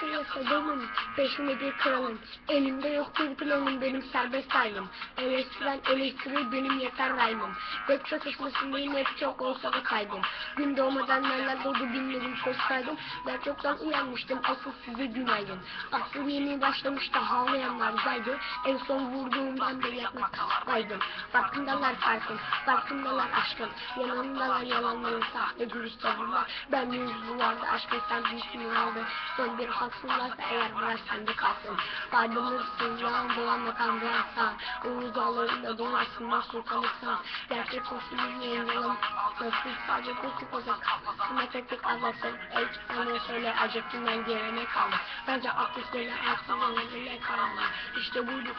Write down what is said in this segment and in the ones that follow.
Kıyasa benim, peşinde bir kralım. Elimde yok bir planım, benim serbest halim. Eleştiren eleştirir, benim yeter raymım. Tek çatışmasındayım, hep çok olsa da kaydım. Gün doğmadan neler doğdu bilmedim, koşsaydım. Ben çoktan uyanmıştım, asıl size günaydın. Asıl yeni başlamıştı, havlayanlardaydı. En son vurduğumdan beri yaklaştaydım. Farkındalar farkın, farkındalar aşkın. Yanındalar yalanların sahte dürüst tavırlar. Ben yüzlü vardı, aşkın sen büyüsünü aldı. Son bir haksın varsa eğer bırak sende kalsın. Pardonırsın, yalan dolanla kandırarsan. Uğuz dağlarında donarsın, mahsur kalırsan. Gerçek olsun, yalan. Nasıl sadece kusur olacak. Kime tek tek ağlarsın. Ey sen söyle, acıktığından gelene kaldı. Bence aklıklarıyla aklına bile kalma. İşte buydu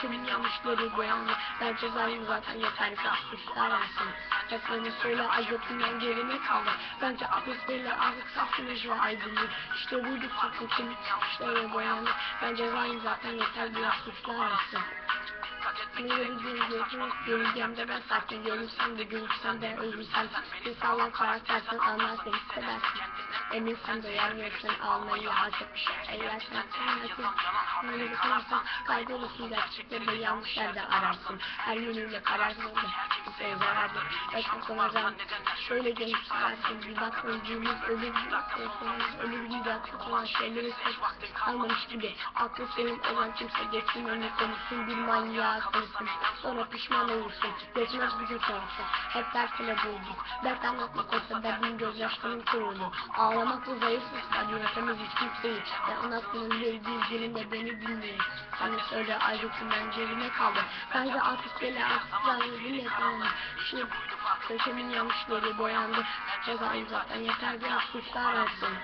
kimin yanlışları boyandı. Ben cezayım zaten yeter ki suçlar alsın. Hepsini söyle acıktığından gerine kaldı. Bence aklıklarıyla artık sarsılır ve aydınlık. İşte buydu kimin yanlışları boyandı. Ben cezayım zaten yeter alsın. Böyle bir gün görürüz, görüngemde ben sakin görürsem de görürsem de ölürsem Bir sağlam karaktersen anlarsın hissedersin Emin sen de verirsin almayı hak etmiş Eylersen sen nasıl Böyle bir kalırsan kaybolursun gerçekleri de yanlış yerde ararsın. Her yönüyle kararsın da kimseye zarardır Başka sonradan şöyle sararsın Bir bak öldüğümüz ölür ölür bak olan şeyleri ses kalmamış gibi Aklı senin olan kimse geçsin konuşsun bir manyağa konuşsun Sonra pişman olursun. Geçmez bir gün sonrası Hep dersine bulduk. Dert anlatmak olsa derdin gözyaşlarının kurulu Ağlamakla zayıflıklar yönetemez hiç kimseyi Ben anasının verdiği dilinde beni dinleyin de söyle ayrıntından cebine kaldı. Bence artık beni artık zannedin yeterli Şimdi köşemin yanlışları boyandı. Cezayı zaten yeter biraz suçlar olsun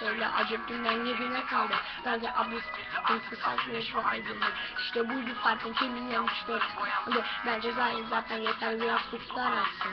Söyle acıktığından yerine kaldı. Bence ablis kısakmış ve aydınlık. İşte buydu farkın kimin yanlışları. Bence zaten zaten yeter biraz suçlar atsın.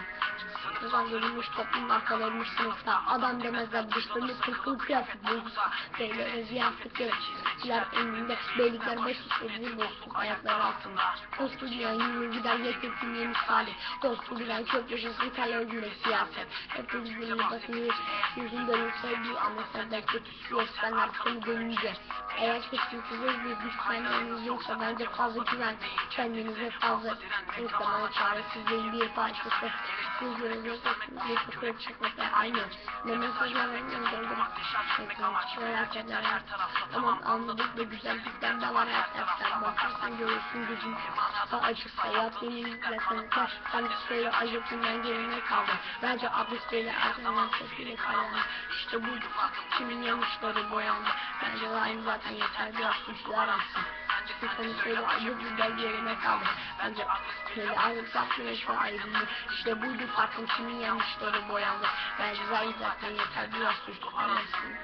Kazandırılmış toplum arkalarmış sınıfta Adam demezler dışlarını kırkıl kıyafet bulgusa Beylere ziyafet gerekçiler emrinde Beylikler baş üstleri bozsun ayakları altında Dostu diyen yürür gider yetirsin yeni salih Dostu bilen çöp yaşasın kale öldürmek siyaset Hep yüzünü basın yüzün dönüp sevdiği ama senden kötüsü yok sen seni dönünce eğer kesinlikle bir güçlenmeniz yoksa bence fazla güven kendinize fazla insanlara çaresizliğin bir parçası. Sesiniz bir fıkır çıkmakla aynı. Ne mesajlar vermiyorum doldurun merak eder tamam anladık ve güzellikten de var taraftan bakarsan görürsün gözün daha açıksa yap yeminlikle kanıtlar sen söyle acıkından geline kaldı. Bence böyle erkenden sesiyle kaylandı işte bu kimin yanlışları boyandı bence aynı zaten yeter. Biraz suçlar atsın. Seni söyle acı güzel yerine kaldı. Bence böyle ayrılsak güneş ve aydınlık işte buydu farkın kimin yanlışları boyandı bence aynı zaten yeter. Biraz suçlar atsın